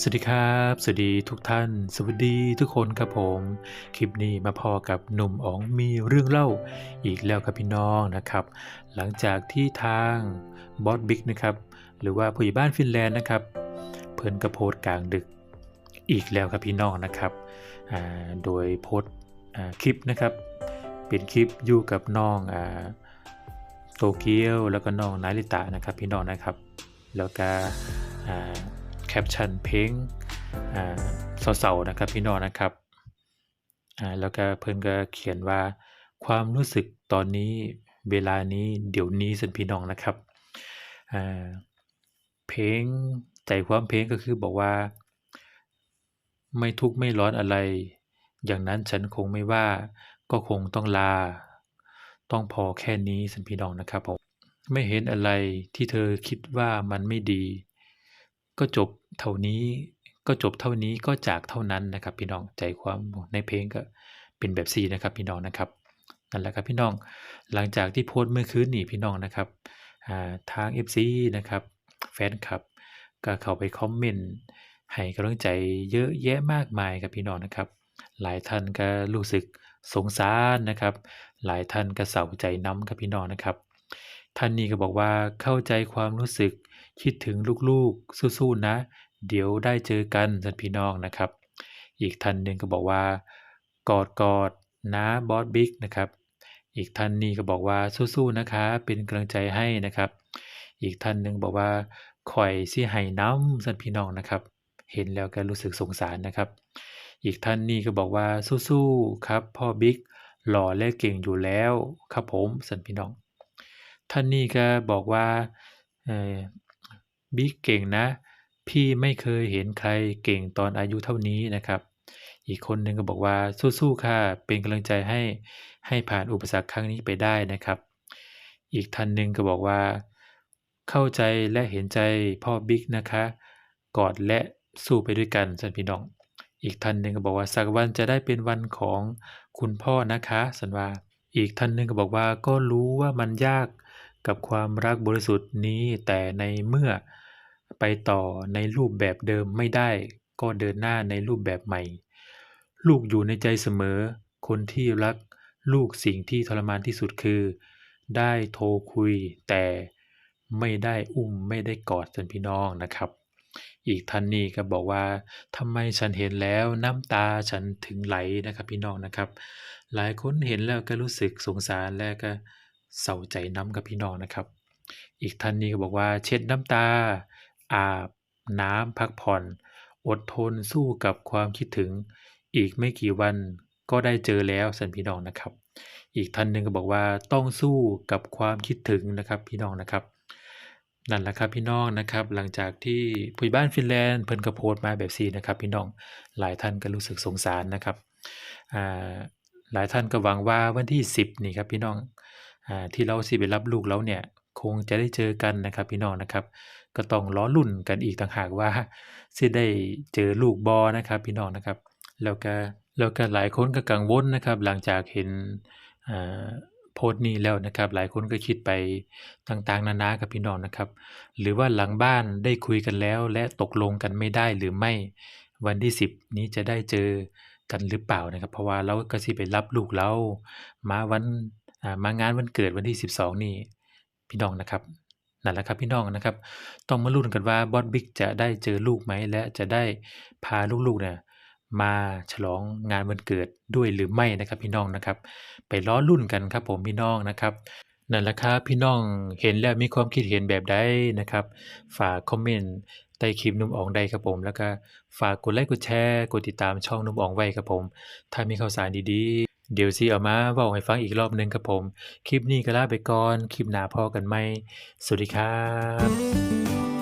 สวัสดีครับ สวัสดีทุกท่าน สวัสดีทุกคนครับผม คลิปนี้มาพอกับหนุ่มอ๋องมีเรื่องเล่าอีกแล้วครับพี่น้องนะครับ หลังจากที่ทางบอสบิ๊กนะครับ หรือว่าผู้ใหญ่บ้านฟินแลนด์นะครับ เพิ่นกระโพสต์กลางดึกอีกแล้วครับพี่น้องนะครับ โดยโพสคลิปนะครับ เป็นคลิปอยู่กับน้องอโตเกียวแล้วก็น้องนาริตะนะครับพี่น้องนะครับ แล้วก็ ปชั่นเพลงอ่าเศร้าๆนะครับพี่น้องนะครับอ่าแล้วก็เพิ่นก็เขียนว่า ความรู้สึกตอนนี้เวลานี้เดี๋ยวนี้สันพี่น้องนะครับอ่าเพลงใจความเพลงก็คือบอกว่า ไม่ทุกข์ไม่ร้อนอะไร อย่างนั้นฉันคงไม่ว่าก็คงต้องลา ต้องพอแค่นี้สันพี่น้องนะครับผมไม่เห็นอะไรที่เธอคิดว่ามันไม่ดี ก็จบเท่านี้ ก็จบเท่านี้ก็จากเท่านั้นนะครับ พี่น้องใจความในเพลงก็เป็นแบบซีนะครับพี่น้องนะครับนั่นแหละครับพี่น้องหลังจากที่โพสต์เมื่อคืนนี้พี่น้องนะครับทาง FC นะครับแฟนคลับก็เข้าไปคอมเมนต์ให้กำลังใจเยอะแยะมากมายครับพี่น้องนะครับ หลายท่านก็รู้สึกสงสารนะครับ หลายท่านก็เศร้าใจน้ำครับพี่น้องนะครับ ท่านนี้ก็บอกว่าเข้าใจความรู้สึกคิดถึงลูกๆสู้ๆนะ เดี๋ยวได้เจอกันท่านพี่น้องนะครับ อีกท่านหนึ่งก็บอกว่ากอดกอดนะบอสบิ๊กนะครับอีกท่านนี้ก็บอกว่าสู้ๆนะคะเป็นกำลังใจให้นะครับ อีกท่านหนึ่งบอกว่าข่อยสิให้น้ำสันพี่น้องนะครับ เห็นแล้วก็รู้สึกสงสารนะครับ อีกท่านนี้ก็บอกว่าสู้ๆครับพ่อบิ๊กหล่อและเก่งอยู่แล้วครับผมสันพี่น้อง ท่านนี้ก็บอกว่าบิ๊กเก่งนะ พี่ไม่เคยเห็นใครเก่งตอนอายุเท่านี้นะครับ อีกคนหนึ่งก็บอกว่าสู้ๆค่ะเป็นกำลังใจให้ให้ผ่านอุปสรรคครั้งนี้ไปได้นะครับ อีกท่านหนึ่งก็บอกว่า เข้าใจและเห็นใจพ่อบิ๊กนะคะกอดและสู้ไปด้วยกันสันพี่น้อง อีกท่านหนึ่งก็บอกว่าสักวันจะได้เป็นวันของคุณพ่อนะคะสันว่าอีกท่านหนึ่งก็บอกว่าก็รู้ว่ามันยาก กับความรักบริสุทธิ์นี้แต่ในเมื่อไปต่อในรูปแบบเดิมไม่ได้ก็เดินหน้าในรูปแบบใหม่ ลูกอยู่ในใจเสมอ คนที่รักลูกสิ่งที่ทรมานที่สุดคือ ได้โทรคุยแต่ไม่ได้อุ้มไม่ได้กอดสันพี่น้องนะครับ อีกท่านนี้ก็บอกว่าทำไมฉันเห็นแล้วน้ำตาฉันถึงไหลนะครับพี่น้องนะครับ หลายคนเห็นแล้วก็รู้สึกสงสารและก็ เศร้าใจน้ำกับพี่น้องนะครับ อีกท่านนี้ก็บอกว่าเช็ดน้ำตา อาบน้ำพักผ่อน อดทนสู้กับความคิดถึง อีกไม่กี่วันก็ได้เจอแล้วสันพี่น้องนะครับ อีกท่านหนึ่งก็บอกว่าต้องสู้กับความคิดถึงนะครับพี่น้องนะครับนั่นแหละครับพี่น้องนะครับ หลังจากที่ผู้บ้านฟินแลนด์เพิ่นก็โพสต์มาแบบนี้นะครับ พี่น้องหลายท่านก็รู้สึกสงสารนะครับอ่าหลายท่านก็หวังว่าวันที่ 10 นี่ครับพี่น้อง ที่เราสิไปรับลูกแล้วเนี่ยคงจะได้เจอกันนะครับพี่น้องนะครับ ก็ต้องล้อลุ่นกันอีกต่างหากว่าสิได้เจอลูกบอนะครับพี่น้องนะครับ แล้วก็แล้วก็หลายคนก็กังวลนะครับ หลังจากเห็นอ่าโพสต์นี้แล้วนะครับ หลายคนก็คิดไปต่างๆ นานาครับพี่น้องนะครับ หรือว่าหลังบ้านได้คุยกันแล้ว และตกลงกันไม่ได้หรือไม่วันที่ 10 นี้จะได้เจอกันหรือเปล่านะครับ เพราะว่าเราก็สิไปรับลูกเรามาวัน มางานวันเกิดวันที่ 12 นี่พี่น้องนะครับนั่นแหละครับพี่น้องนะครับ ต้องมาลุ้นกันว่าบอสบิ๊กจะได้เจอลูกไหมและจะได้พาลูกๆเนี่ยมาฉลองงานวันเกิดด้วยหรือไม่นะครับพี่น้องนะครับ ไปล้อลุ่นกันครับผมพี่น้องนะครับนั่นแหละครับพี่น้องเห็นแล้วมีความคิดเห็นแบบใดนะครับ ฝากคอมเมนต์ใต้คลิปนุ่มอ๋องได้ครับผม แล้วก็ฝากกดไลค์กดแชร์ กดติดตามช่องนุ่มอ๋องไว้ครับผม ถ้ามีข่าวสารดีๆ เดี๋ยวสิเอามาว่าให้ฟังอีกรอบหนึ่งครับผม คลิปนี้ก็ลาไปก่อน คลิปหน้าพอกันไหมสวัสดีครับ